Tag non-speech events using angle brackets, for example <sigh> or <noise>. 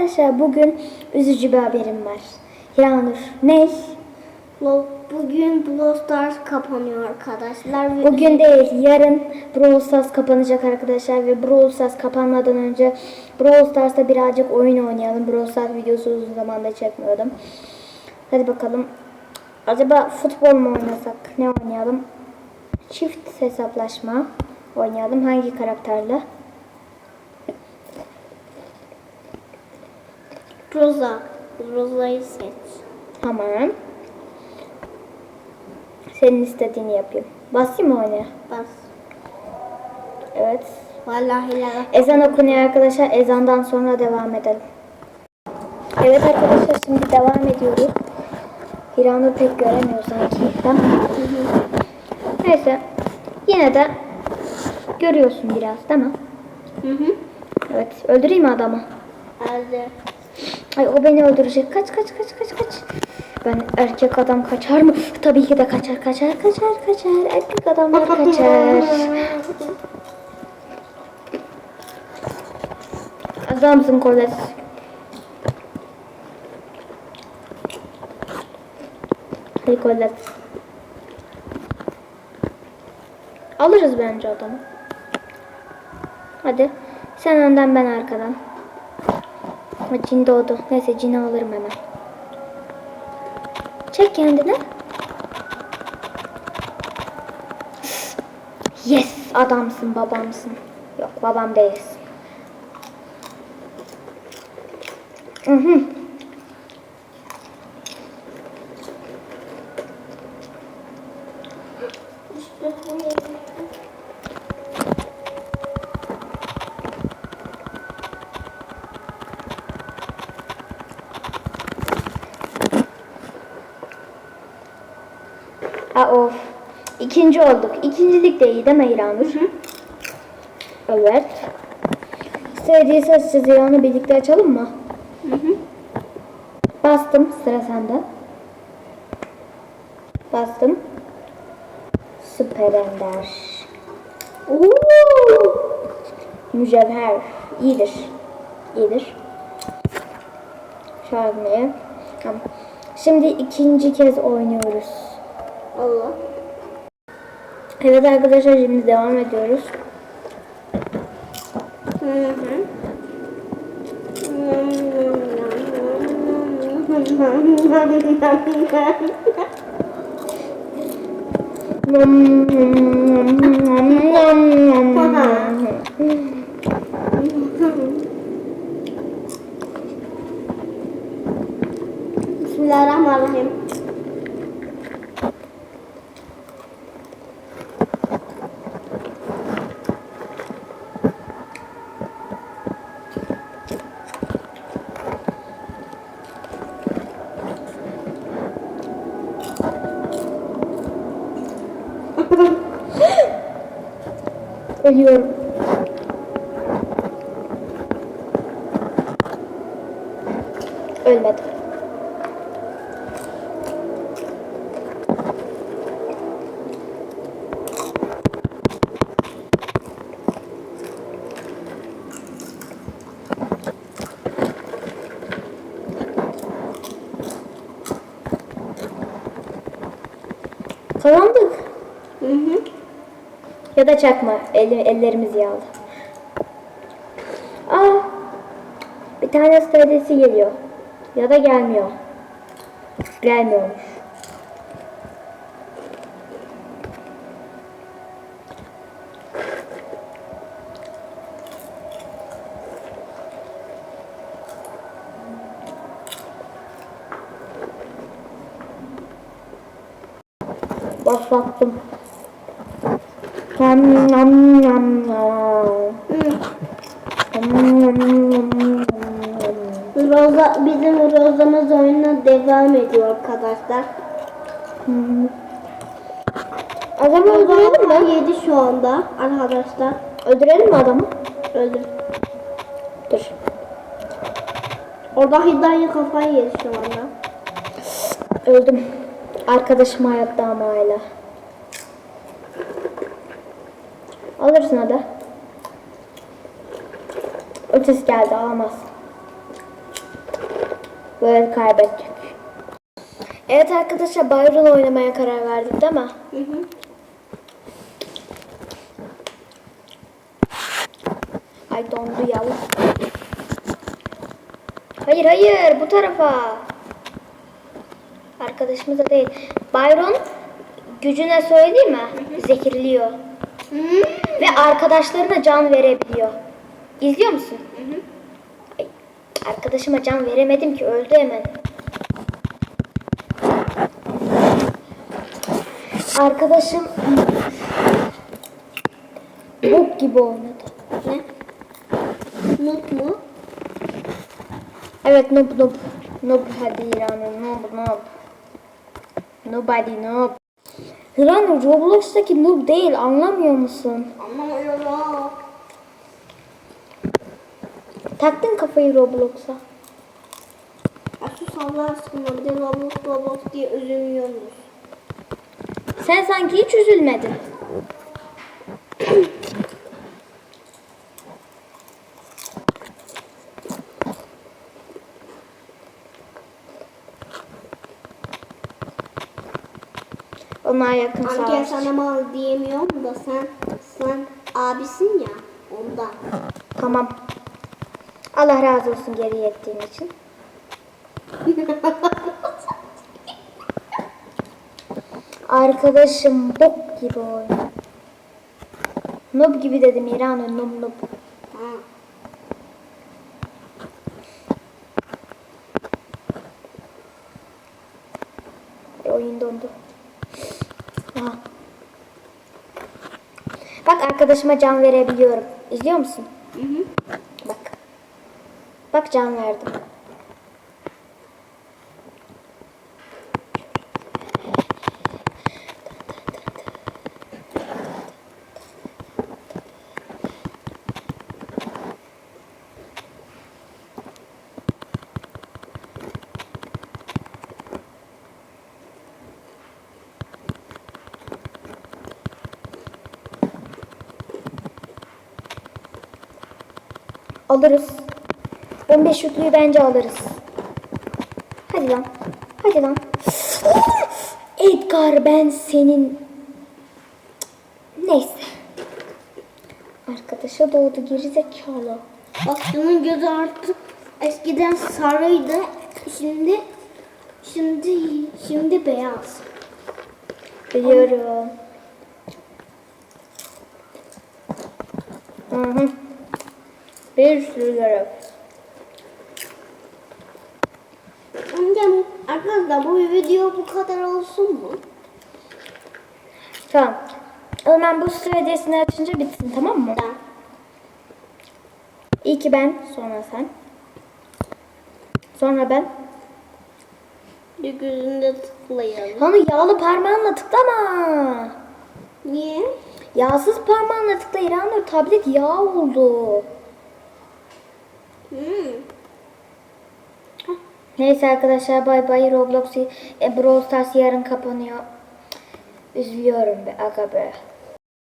arkadaşlar bugün üzücü bir haberim var. Hiranur ne? Bugün Brawl Stars kapanıyor arkadaşlar. Bugün değil yarın Brawl Stars kapanacak arkadaşlar ve Brawl Stars kapanmadan önce Brawl Stars'ta birazcık oyun oynayalım. Brawl Stars videosu uzun zamanda çekmiyordum. Hadi bakalım. Acaba futbol mu oynasak? Ne oynayalım? Çift hesaplaşma oynayalım. Hangi karakterle? Rosa. Rosa'yı seç. Tamam. Senin istediğini yapayım. Basayım mı oynaya? Bas. Evet. Vallahi la. Ezan okunuyor arkadaşlar. Ezandan sonra devam edelim. Evet arkadaşlar şimdi devam ediyoruz. Hiranur pek göremiyor sanki. Değil mi? Neyse. Yine de görüyorsun biraz değil mi? Hı hı. Evet. Öldüreyim mi adamı? Hadi. Ay o beni öldürecek. Kaç kaç kaç kaç kaç. Ben erkek adam kaçar mı? Tabii ki de kaçar kaçar kaçar kaçar. Erkek adamlar kaçar. Adamsın Koles. Hadi Koles. Alırız bence adamı. Hadi. Sen önden ben arkadan. Ha, cin doğdu. Neyse cini alırım hemen. Çek kendini. Yes adamsın babamsın. Yok babam değilsin. Hı hı. Aa, of. İkinci olduk. İkincilik de iyi değil mi İranur? Evet. Sevdiği açacağız İran'ı birlikte açalım mı? Hı hı. Bastım. Sıra sende. Bastım. Süper Ender. Oo! Mücevher. İyidir. İyidir. Şarkıyı. Tamam. Şimdi ikinci kez oynuyoruz. Allah. Evet arkadaşlar şimdi devam ediyoruz. Hı. Bismillahirrahmanirrahim. Ölüyorum. Ölmedim. Kazandık. Hı hı. Ya da çakma. El, ellerimiz yağlı. Aa, bir tane stradesi geliyor. Ya da gelmiyor. Gelmiyormuş. Başlattım. Nam nam nam nam. Roza, bizim Roza'mız oyuna devam ediyor arkadaşlar. Adamı öldürelim mi? 7 şu anda arkadaşlar. Öldürelim mi adamı? Öldür. Dur. Orada Hidayet kafayı yedi şu anda. Öldüm. Arkadaşım hayatta ama hala. Alırsın hadi. Ötesi geldi alamaz. Böyle kaybettik. Evet arkadaşlar Byron oynamaya karar verdik değil mi? Hı hı. Ay dondu ya. Hayır hayır bu tarafa. Arkadaşımıza değil. Byron gücüne söyleyeyim mi? Zehirliyor. Hı. Ve arkadaşlarına can verebiliyor. İzliyor musun? Hı hı. Ay, arkadaşıma can veremedim ki öldü hemen. Arkadaşım bok gibi oynadı. Ne? Mut mu? Evet noob noob. Noob hadi İran'ım noob noob. Nobody noob. İran'ım Roblox'taki noob değil anlamıyor musun? Anlamıyorum. Taktın kafayı Roblox'a. Ya sus Allah aşkına bir de Roblox Roblox diye üzülüyorsunuz. Sen sanki hiç üzülmedin. Onlar yakın Anke savaş. sana mal diyemiyorum da sen sen abisin ya ondan. Tamam. Allah razı olsun geri yettiğin için. <laughs> Arkadaşım bok gibi oynuyor. Noob gibi dedim İran'ı noob noob. Ha. E, oyun dondu. Aha. Bak arkadaşıma can verebiliyorum. İzliyor musun? Hı hı. Bak. Bak can verdim. Alırız. 15 yüklüyü bence alırız. Hadi lan. Hadi lan. <gasps> Edgar ben senin... Neyse. Arkadaşa doğdu gerizekalı. Şunun gözü artık eskiden sarıydı. Şimdi şimdi şimdi beyaz. Biliyorum. Hı hı. Bir sürü görev. Amcam arkadaşlar bu video bu kadar olsun mu? Tamam. O zaman bu sıra hediyesini açınca bitsin tamam mı? Tamam. İlki ben, sonra sen. Sonra ben. Bir gözünde tıklayalım. Onu yağlı parmağınla tıklama. Niye? Yağsız parmağınla tıkla İranur tablet yağ oldu. Neyse arkadaşlar bay bay Roblox e, Brawl Stars yarın kapanıyor. Üzülüyorum be aga be.